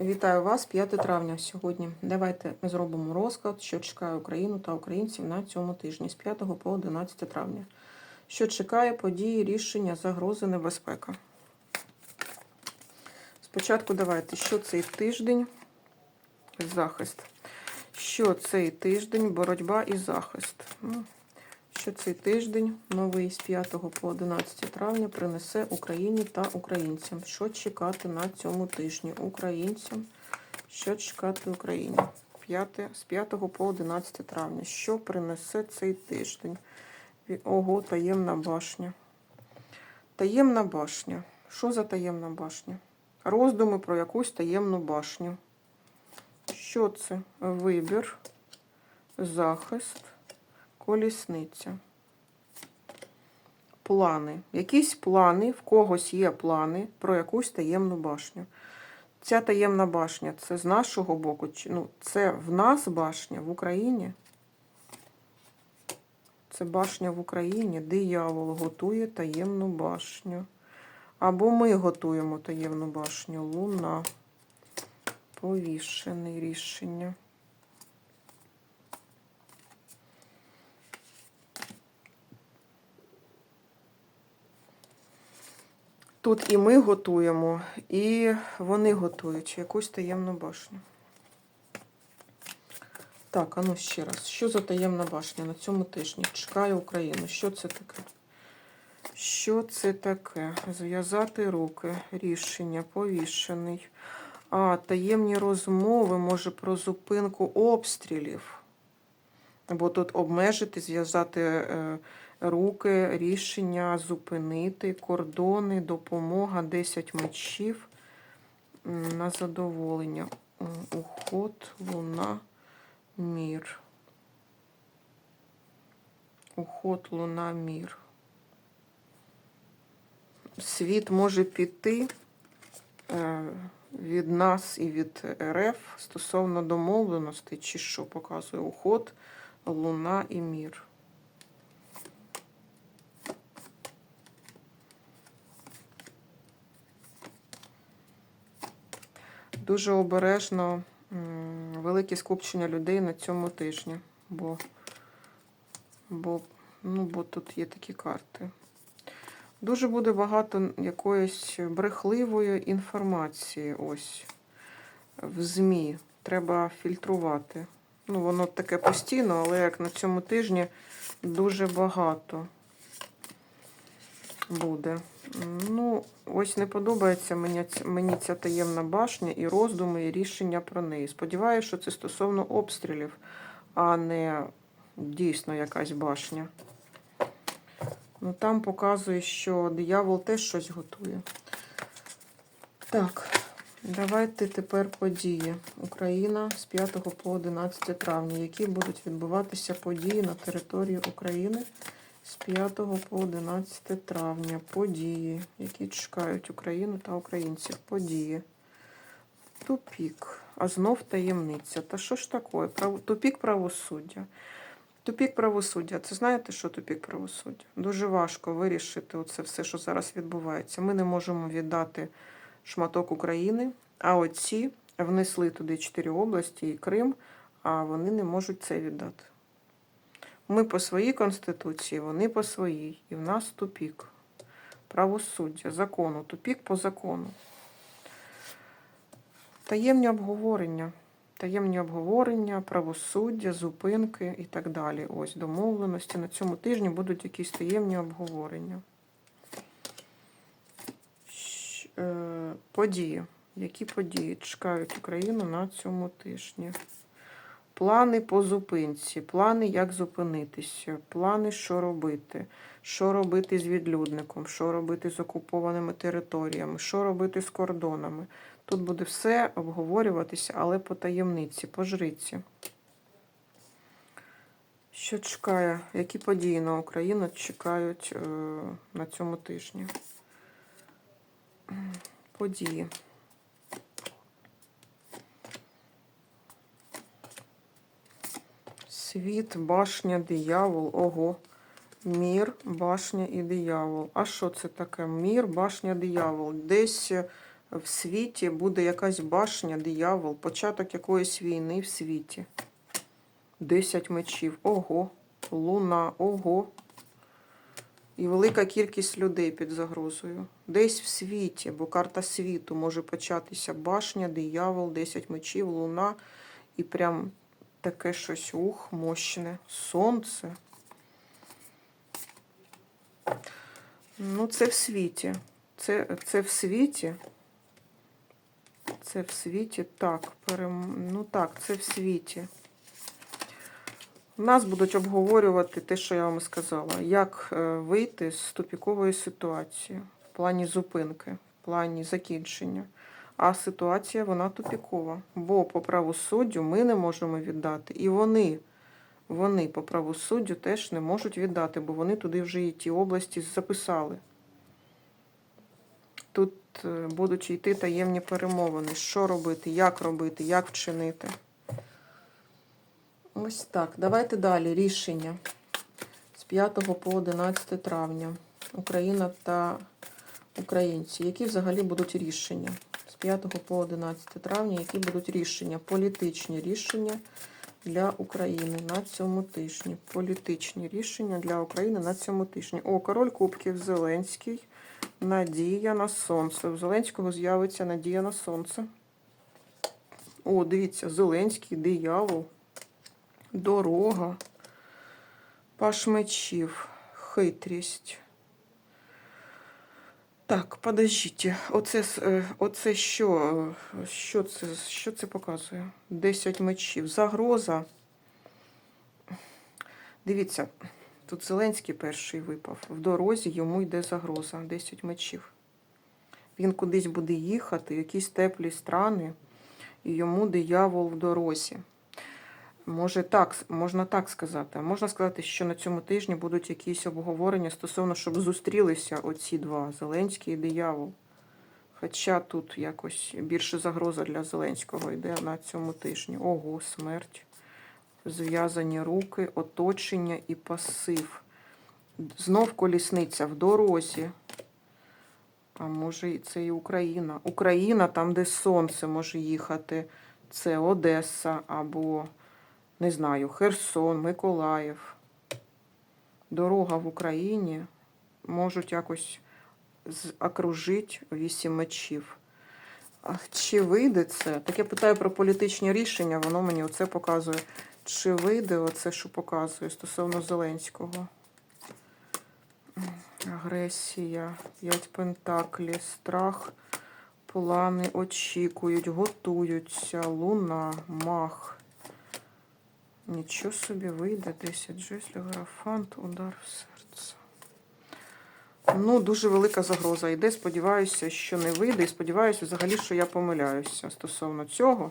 Вітаю вас 5 травня сьогодні. Давайте зробимо розклад, що чекає Україну та українців на цьому тижні з 5 по 11 травня. Що чекає події, рішення, загрози, небезпека. Спочатку давайте, що цей тиждень захист. Що цей тиждень боротьба і захист. Що цей тиждень новий з 5 по 11 травня принесе Україні та українцям. Що чекати на цьому тижні українцям? Що чекати Україні? 5, з 5 по 11 травня. Що принесе цей тиждень? Ого, таємна башня. Таємна башня. Що за таємна башня? Роздуми про якусь таємну башню. Що це? Вибір, захист, колісниця. Плани. Якісь плани, в когось є плани про якусь таємну башню. Ця таємна башня це з нашого боку. Ну, це в нас башня в Україні. Це башня в Україні. Диявол готує таємну башню. Або ми готуємо таємну башню. Луна. Повішене рішення. Тут і ми готуємо, і вони готують якусь таємну башню. Так, а ну ще раз. Що за таємна башня на цьому тижні? Чекає Україну. Що це таке? Що це таке? Зв'язати руки, рішення, повішений. А, таємні розмови, може, про зупинку обстрілів. Бо тут обмежити, зв'язати е, руки, рішення, зупинити, кордони, допомога, 10 мечів на задоволення. Уход, луна, мір. Уход, луна, мір. Світ може піти е, від нас і від РФ стосовно домовленостей, чи що показує уход, луна і мір. Дуже обережно велике скупчення людей на цьому тижні, бо, бо, ну, бо тут є такі карти. Дуже буде багато якоїсь брехливої інформації ось в ЗМІ. Треба фільтрувати. Ну, воно таке постійно, але як на цьому тижні дуже багато буде. Ну, ось не подобається мені, мені ця таємна башня і роздуми, і рішення про неї. Сподіваюся, що це стосовно обстрілів, а не дійсно якась башня. Ну, там показує, що диявол теж щось готує. Так, давайте тепер події. Україна з 5 по 11 травня. Які будуть відбуватися події на території України з 5 по 11 травня. Події, які чекають Україну та українців. Події. Тупік. А знов таємниця. Та що ж таке? Тупік правосуддя. Тупік правосуддя. Це знаєте, що тупік правосуддя? Дуже важко вирішити оце все, що зараз відбувається. Ми не можемо віддати шматок України, а оці внесли туди чотири області і Крим, а вони не можуть це віддати. Ми по своїй конституції, вони по своїй. І в нас тупік. Правосуддя, закону, тупік по закону. Таємні обговорення. Таємні обговорення, правосуддя, зупинки і так далі. Ось домовленості. На цьому тижні будуть якісь таємні обговорення. Е, Події. Які події чекають Україну на цьому тижні? Плани по зупинці, плани, як зупинитися, плани, що робити, що робити з відлюдником, що робити з окупованими територіями, що робити з кордонами. Тут буде все обговорюватися, але по таємниці, по жриці. Що чекає? Які події на Україну чекають е, на цьому тижні? Події. Світ, башня, диявол. Ого. Мір, башня і диявол. А що це таке? Мір, башня, диявол. Десь в світі буде якась башня, диявол, початок якоїсь війни в світі. Десять мечів. Ого. Луна, ого. І велика кількість людей під загрозою. Десь в світі, бо карта світу може початися башня, диявол, 10 мечів, луна. І прям таке щось ух, мощне. Сонце. Ну, це в світі. Це, це в світі. Це в світі. Так, перем... ну так, це в світі. У нас будуть обговорювати те, що я вам сказала, як е, вийти з тупікової ситуації в плані зупинки, в плані закінчення. А ситуація вона тупікова. Бо по правосуддю ми не можемо віддати. І вони, вони по правосуддю теж не можуть віддати, бо вони туди вже і ті області записали. Тут е, будуть йти таємні перемовини, що робити, як робити, як вчинити. Ось так. Давайте далі. Рішення з 5 по 11 травня. Україна та українці. Які взагалі будуть рішення? З 5 по 11 травня, які будуть рішення? Політичні рішення для України на цьому тижні. Політичні рішення для України на цьому тижні. О, король Кубків Зеленський. Надія на сонце. У Зеленського з'явиться надія на сонце. О, дивіться, Зеленський, диявол. Дорога, паш мечів, хитрість. Так, подождіть. Оце, е, оце що? е, Що це, що це показує? 10 мечів. Загроза. Дивіться, тут Зеленський перший випав. В дорозі йому йде загроза. 10 мечів. Він кудись буде їхати, якісь теплі страни, і йому диявол в дорозі. Може так, можна так сказати. Можна сказати, що на цьому тижні будуть якісь обговорення стосовно, щоб зустрілися оці два Зеленський і диявол. Хоча тут якось більше загроза для Зеленського йде на цьому тижні. Ого, смерть. Зв'язані руки, оточення і пасив. Знов колісниця в дорозі. А може, це і Україна. Україна, там, де сонце може їхати, це Одеса або не знаю, Херсон, Миколаїв. Дорога в Україні можуть якось окружити вісім мечів. Чи вийде це? Так я питаю про політичні рішення, воно мені оце показує. Чи вийде оце, що показує стосовно Зеленського? Агресія, п'ять пентаклів, страх, плани очікують, готуються, луна, мах. Нічого собі вийде, 10 жезлів, графант, удар в серце. Ну, дуже велика загроза йде. Сподіваюся, що не вийде. І сподіваюся, взагалі, що я помиляюся стосовно цього.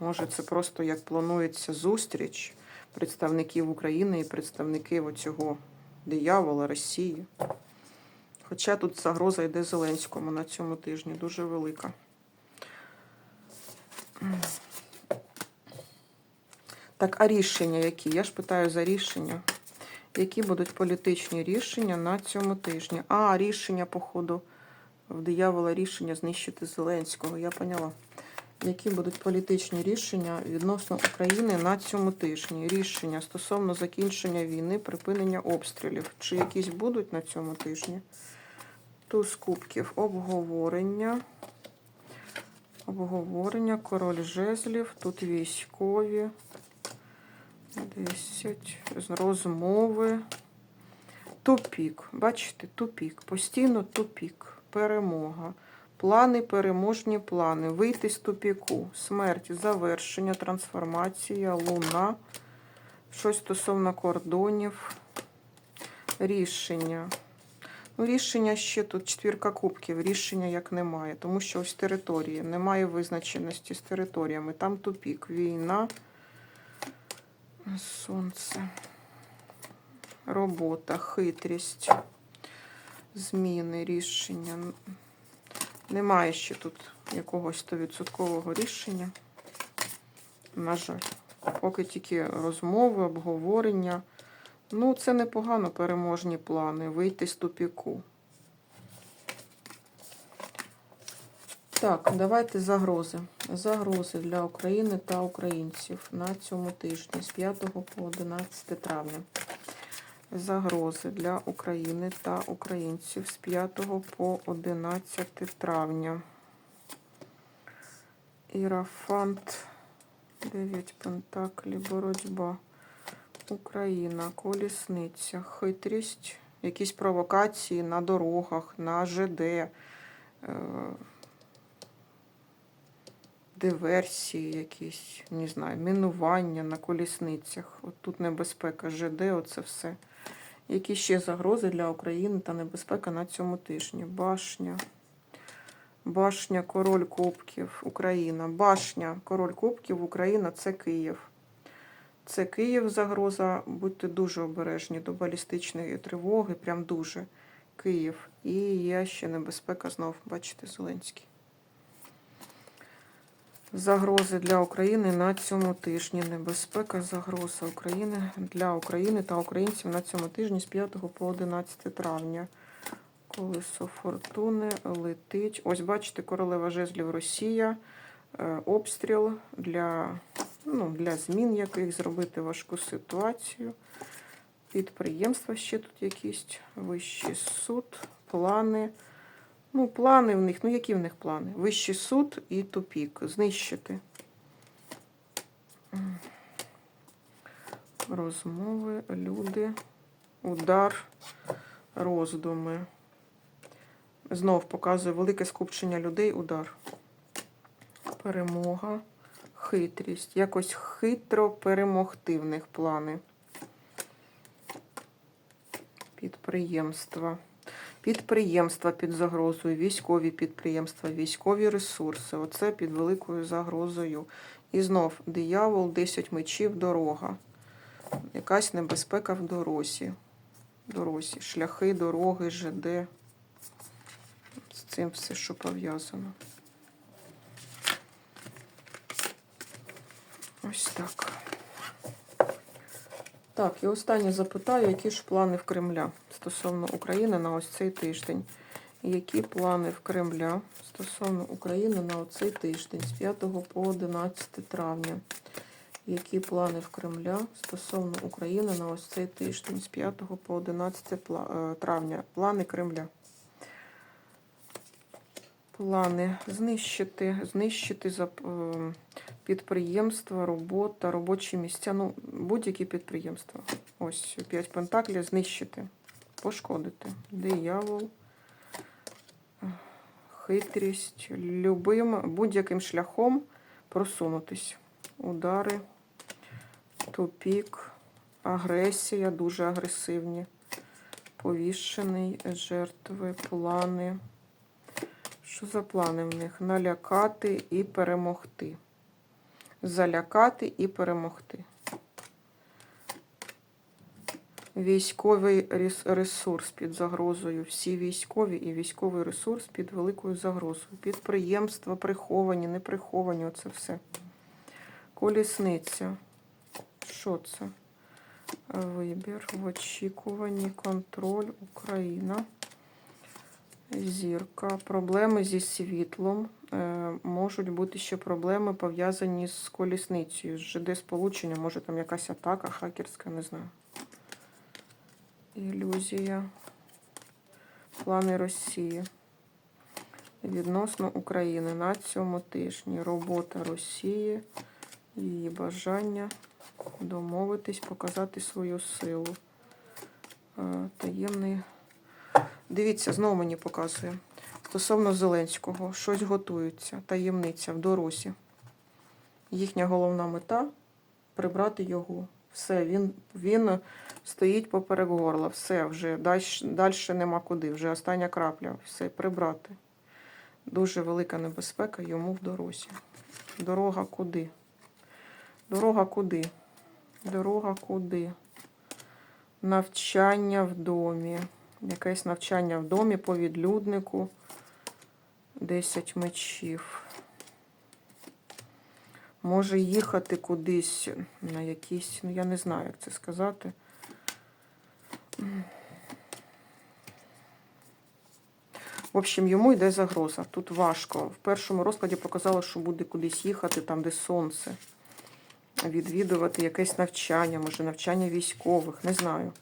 Може, це просто як планується зустріч представників України і представників оцього диявола Росії. Хоча тут загроза йде Зеленському на цьому тижні, дуже велика. Так, а рішення які? Я ж питаю за рішення. Які будуть політичні рішення на цьому тижні? А, рішення, походу, в диявола рішення знищити Зеленського. Я поняла. Які будуть політичні рішення відносно України на цьому тижні? Рішення стосовно закінчення війни, припинення обстрілів. Чи якісь будуть на цьому тижні? Туз кубків, обговорення. Обговорення, король жезлів, тут військові. 10 розмови. Тупік. Бачите, тупік. Постійно тупік. Перемога. Плани, переможні плани. Вийти з тупіку. Смерть, завершення, трансформація, луна. Щось стосовно кордонів. Рішення. Ну, рішення ще тут четвірка кубків. Рішення як немає. Тому що ось території. Немає визначеності з територіями. Там тупік. Війна. Сонце. Робота, хитрість, зміни, рішення. Немає ще тут якогось 100% рішення. На жаль. Поки тільки розмови, обговорення. Ну, це непогано переможні плани. Вийти з тупіку. Так, давайте загрози. Загрози для України та українців на цьому тижні з 5 по 11 травня. Загрози для України та українців з 5 по 11 травня. Ірафант, 9 пентаклів, боротьба. Україна, колісниця, хитрість, якісь провокації на дорогах, на ЖД. Диверсії якісь, не знаю, мінування на колісницях. От тут небезпека ЖД, оце все. Які ще загрози для України та небезпека на цьому тижні? Башня. Башня, король Кубків, Україна. Башня, король Кубків, Україна це Київ. Це Київ загроза. Будьте дуже обережні до балістичної тривоги, прям дуже. Київ. І є ще небезпека знов, бачите, Зеленський. Загрози для України на цьому тижні. Небезпека, загроза України для України та українців на цьому тижні з 5 по 11 травня. Колесо фортуни летить. Ось, бачите, королева жезлів Росія. Е, Обстріл для, ну, для змін яких зробити важку ситуацію. Підприємства ще тут якісь. Вищий суд, плани. Ну, плани в них, ну які в них плани? Вищий суд і тупік. Знищити. Розмови, люди, удар, роздуми. Знов показує велике скупчення людей, удар. Перемога, хитрість. Якось хитро перемогти в них плани. Підприємства. Підприємства під загрозою, військові підприємства, військові ресурси. Оце під великою загрозою. І знов диявол, 10 мечів, дорога. Якась небезпека в дорозі. Дорозі. Шляхи, дороги, ЖД. З цим все, що пов'язано. Ось так. Так, і останнє запитаю, які ж плани в Кремля стосовно України на ось цей тиждень. Які плани в Кремля стосовно України на оцей тиждень з 5 по 11 травня? Які плани в Кремля стосовно України на ось цей тиждень з 5 по 11 е, травня? Плани Кремля. Плани знищити, знищити е, підприємства, робота, робочі місця, ну, будь-які підприємства. Ось 5 пентаклів знищити, пошкодити. Диявол, хитрість, любим, будь-яким шляхом просунутись. Удари, тупік, агресія, дуже агресивні, повішений, жертви, плани. Що за плани в них? Налякати і перемогти. Залякати і перемогти. Військовий рес- ресурс під загрозою. Всі військові і військовий ресурс під великою загрозою. Підприємства приховані, не приховані, оце все. Колісниця. Що це? Вибір в очікуванні, контроль, Україна. Зірка. Проблеми зі світлом. Е, можуть бути ще проблеми пов'язані з колісницею, з ЖД сполучення, може там якась атака хакерська, не знаю. Ілюзія. Плани Росії. Відносно України на цьому тижні. Робота Росії, її бажання домовитись, показати свою силу. Е, Таємний. Дивіться, знову мені показує. Стосовно Зеленського, щось готується, таємниця в дорозі. Їхня головна мета прибрати його. Все, він, він стоїть поперек горла. Все, вже далі нема куди. Вже остання крапля. Все, прибрати. Дуже велика небезпека йому в дорозі. Дорога куди? Дорога куди? Дорога куди? Навчання в домі. Якесь навчання в домі по відлюднику. 10 мечів. Може їхати кудись на якісь, ну я не знаю, як це сказати. В общем, йому йде загроза. Тут важко. В першому розкладі показало, що буде кудись їхати, там, де сонце. Відвідувати якесь навчання, може навчання військових, не знаю.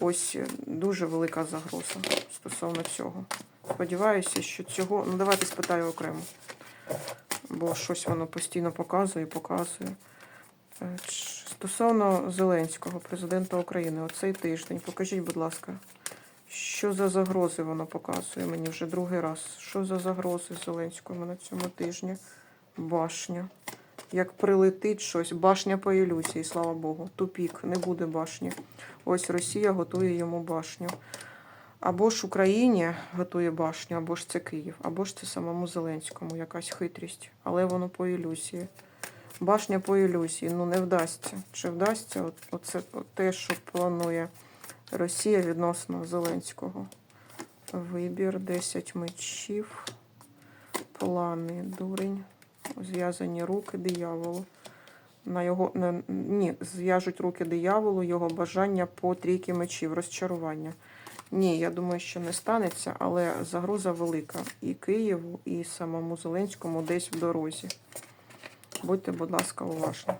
Ось е, дуже велика загроза стосовно цього. Сподіваюся, що цього. Ну, давайте спитаю окремо. Бо щось воно постійно показує, показує. Е, Стосовно Зеленського, президента України, оцей тиждень, покажіть, будь ласка, що за загрози воно показує мені вже другий раз. Що за загрози Зеленському на цьому тижні? Башня. Як прилетить щось, башня по ілюзії, слава Богу. Тупік, не буде башні. Ось Росія готує йому башню. Або ж Україні готує башню, або ж це Київ, або ж це самому Зеленському якась хитрість. Але воно по ілюзії. Башня по ілюзії. Ну не вдасться. Чи вдасться от, оце от те, що планує Росія відносно Зеленського? Вибір 10 мечів, плани, дурень, зв'язані руки дияволу. На його на, ні, зв'яжуть руки дияволу, його бажання по трійки мечів, розчарування. Ні, я думаю, що не станеться, але загроза велика і Києву, і самому Зеленському десь в дорозі. Будьте, будь ласка, уважні.